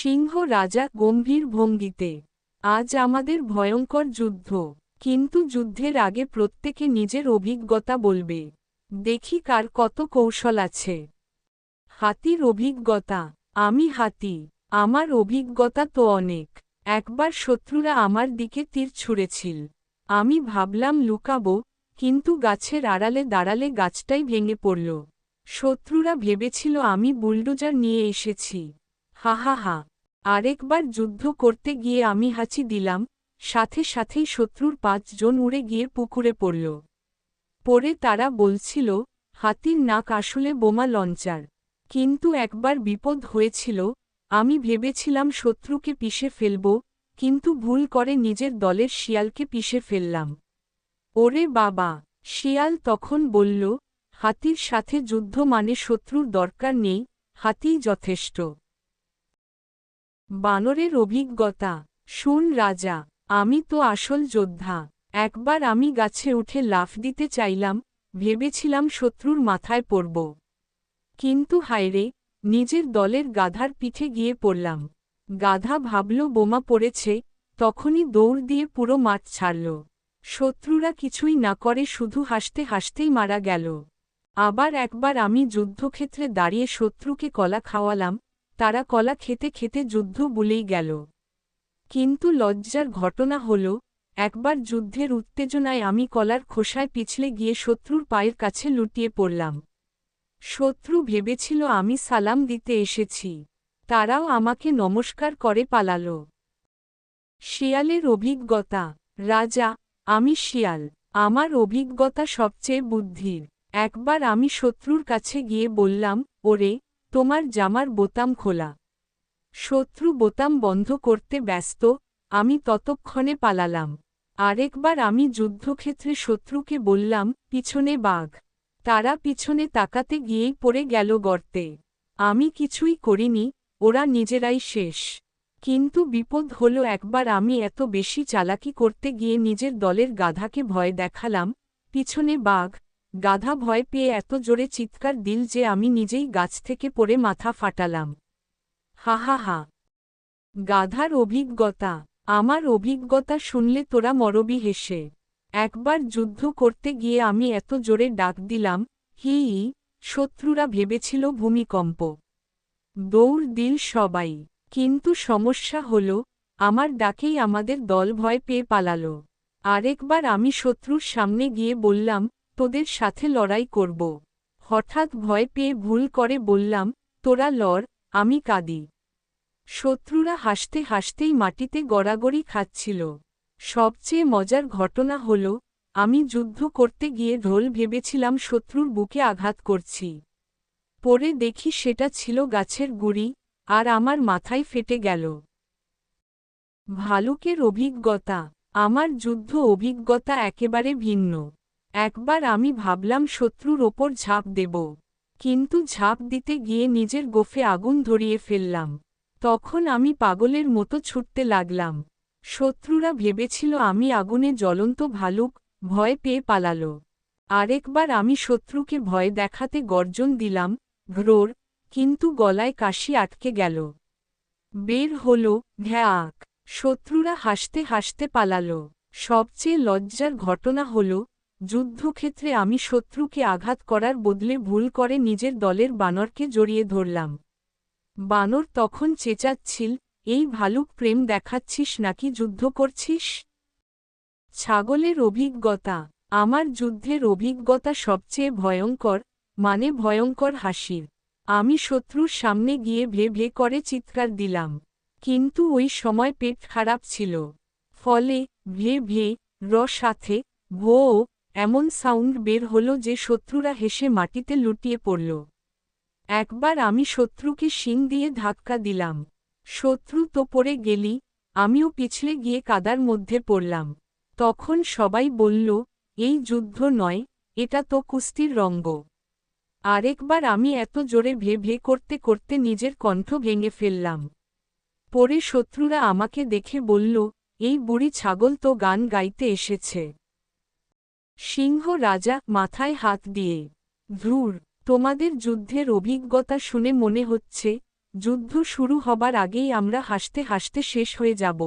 সিংহ রাজা গম্ভীর ভঙ্গিতে, আজ আমাদের ভয়ঙ্কর যুদ্ধ, কিন্তু যুদ্ধের আগে প্রত্যেকে নিজের অভিজ্ঞতা বলবে। দেখি কার কত কৌশল আছে। হাতির অভিজ্ঞতা, আমি হাতি, আমার অভিজ্ঞতা তো অনেক। একবার শত্রুরা আমার দিকে তীর ছুঁড়েছিল। আমি ভাবলাম লুকাবো, কিন্তু গাছের আড়ালে দাঁড়ালে গাছটাই ভেঙে পড়ল। শত্রুরা ভেবেছিল আমি বুলডোজার নিয়ে এসেছি। হা হা হা আরেকবার যুদ্ধ করতে গিয়ে আমি হাঁচি দিলাম, সাথে সাথেই শত্রুর পাঁচজন উড়ে গিয়ে পুকুরে পড়ল। পরে তারা বলছিল, হাতির নাক আসলে বোমা লঞ্চার। কিন্তু একবার বিপদ হয়েছিল, আমি ভেবেছিলাম শত্রুকে পিষে ফেলব, কিন্তু ভুল করে নিজের দলের শিয়ালকে পিষে ফেললাম। ওরে বাবা! শিয়াল তখন বলল, হাতির সাথে যুদ্ধ মানে শত্রুর দরকার নেই, হাতিই যথেষ্ট। বানরের অভিজ্ঞতা। শুন রাজা, আমি তো আসল যোদ্ধা। একবার আমি গাছে উঠে লাফ দিতে চাইলাম, ভেবেছিলাম শত্রুর মাথায় পড়ব। কিন্তু হায়রে নিজের দলের গাধার পিঠে গিয়ে পড়লাম। গাধা ভাবল, বোমা পড়েছে, তখনই দৌড় দিয়ে পুরো মাঠ ছাড়ল। শত্রুরা কিছুই না করে শুধু হাসতে হাসতেই মারা গেল। আবার একবার আমি যুদ্ধক্ষেত্রে দাঁড়িয়ে শত্রুকে কলা খাওয়ালাম তারা কলা খেতে খেতে যুদ্ধ বলেই গেল। কিন্তু লজ্জার ঘটনা হল, একবার যুদ্ধের উত্তেজনায় আমি কলার খোসায় পিছলে গিয়ে শত্রুর পায়ের কাছে লুটিয়ে পড়লাম। শত্রু ভেবেছিল আমি সালাম দিতে এসেছি। তারাও আমাকে নমস্কার করে পালাল। শিয়ালের অভিজ্ঞতা, রাজা, আমি শিয়াল, আমার অভিজ্ঞতা সবচেয়ে বুদ্ধির। একবার আমি শত্রুর কাছে গিয়ে বললাম, ওরে তোমার জামার বোতাম খোলা। শত্রু বোতাম বন্ধ করতে ব্যস্ত, আমি ততক্ষণে পালালাম। আরেকবার আমি যুদ্ধক্ষেত্রে শত্রুকে বললাম, পিছনে বাঘ। তারা পিছনে তাকাতে গিয়েই পড়ে গেল গর্তে। আমি কিছুই করিনি, ওরা নিজেরাই শেষ। কিন্তু বিপদ হল একবার আমি এত বেশি চালাকি করতে গিয়ে নিজের দলের গাধাকে ভয় দেখালাম, পিছনে বাঘ। গাধা ভয় পেয়ে এত জোরে চিৎকার দিল যে আমি নিজেই গাছ থেকে পড়ে মাথা ফাটালাম। হা হা হা। গাধার অভিজ্ঞতা। আমার অভিজ্ঞতা শুনলে তোরা মরবি হেসে। একবার যুদ্ধ করতে গিয়ে আমি এত জোরে ডাক দিলাম, হি শত্রুরা ভেবেছিল ভূমিকম্প। দৌড় দিল সবাই। কিন্তু সমস্যা হল, আমার ডাকেই আমাদের দল ভয় পেয়ে পালাল। আরেকবার আমি শত্রুর সামনে গিয়ে বললাম তোদের সাথে লড়াই করব। হঠাৎ ভয় পেয়ে ভুল করে বললাম, তোরা লড়, আমি কাঁদি। শত্রুরা হাসতে হাসতেই মাটিতে গড়াগড়ি খাচ্ছিল। সবচেয়ে মজার ঘটনা হল, আমি যুদ্ধ করতে গিয়ে ঢোল ভেবেছিলাম শত্রুর বুকে আঘাত করছি। পরে দেখি সেটা ছিল গাছের গুড়ি, আর আমার মাথায় ফেটে গেল। ভালুকের অভিজ্ঞতা। আমার যুদ্ধ অভিজ্ঞতা একেবারে ভিন্ন। একবার আমি ভাবলাম শত্রুর ওপর ঝাঁপ দেব। কিন্তু ঝাঁপ দিতে গিয়ে নিজের গোফে আগুন ধরিয়ে ফেললাম। তখন আমি পাগলের মতো ছুটতে লাগলাম। শত্রুরা ভেবেছিল আমি আগুনে জ্বলন্ত ভালুক, ভয় পেয়ে পালাল। আরেকবার আমি শত্রুকে ভয় দেখাতে গর্জন দিলাম, ঘ্রোর! কিন্তু গলায় কাশি আটকে গেল। বের হল ঘ্যাক শত্রুরা হাসতে হাসতে পালাল। সবচেয়ে লজ্জার ঘটনা হল যুদ্ধক্ষেত্রে আমি শত্রুকে আঘাত করার বদলে ভুল করে নিজের দলের বানরকে জড়িয়ে ধরলাম। বানর তখন চেঁচাচ্ছিল, এই ভালুক প্রেম দেখাচ্ছিস নাকি? যুদ্ধ করছিস? ছাগলের অভিজ্ঞতা। আমার যুদ্ধের অভিজ্ঞতা সবচেয়ে ভয়ঙ্কর মানে ভয়ঙ্কর হাসির। আমি শত্রুর সামনে গিয়ে ভে ভে করে চিৎকার দিলাম। কিন্তু ওই সময় পেট খারাপ ছিল। ফলে ভে ভে র সাথে ভো এমন সাউন্ড বের হল যে শত্রুরা হেসে মাটিতে লুটিয়ে পড়ল। একবার আমি শত্রুকে শিং দিয়ে ধাক্কা দিলাম। শত্রু তো পড়ে গেলি, আমিও পিছলে গিয়ে কাদার মধ্যে পড়লাম। তখন সবাই বলল, এই যুদ্ধ নয়, এটা তো কুস্তির রঙ্গ। আরেকবার আমি এত জোরে ভে ভে করতে করতে নিজের কণ্ঠ ভেঙে ফেললাম। পরে শত্রুরা আমাকে দেখে বলল, এই বুড়ি ছাগল তো গান গাইতে এসেছে। সিংহ রাজা মাথায় হাত দিয়ে ধ্রুর তোমাদের যুদ্ধের অভিজ্ঞতা শুনে মনে হচ্ছে, যুদ্ধ শুরু হবার আগেই আমরা হাসতে হাসতে শেষ হয়ে যাব।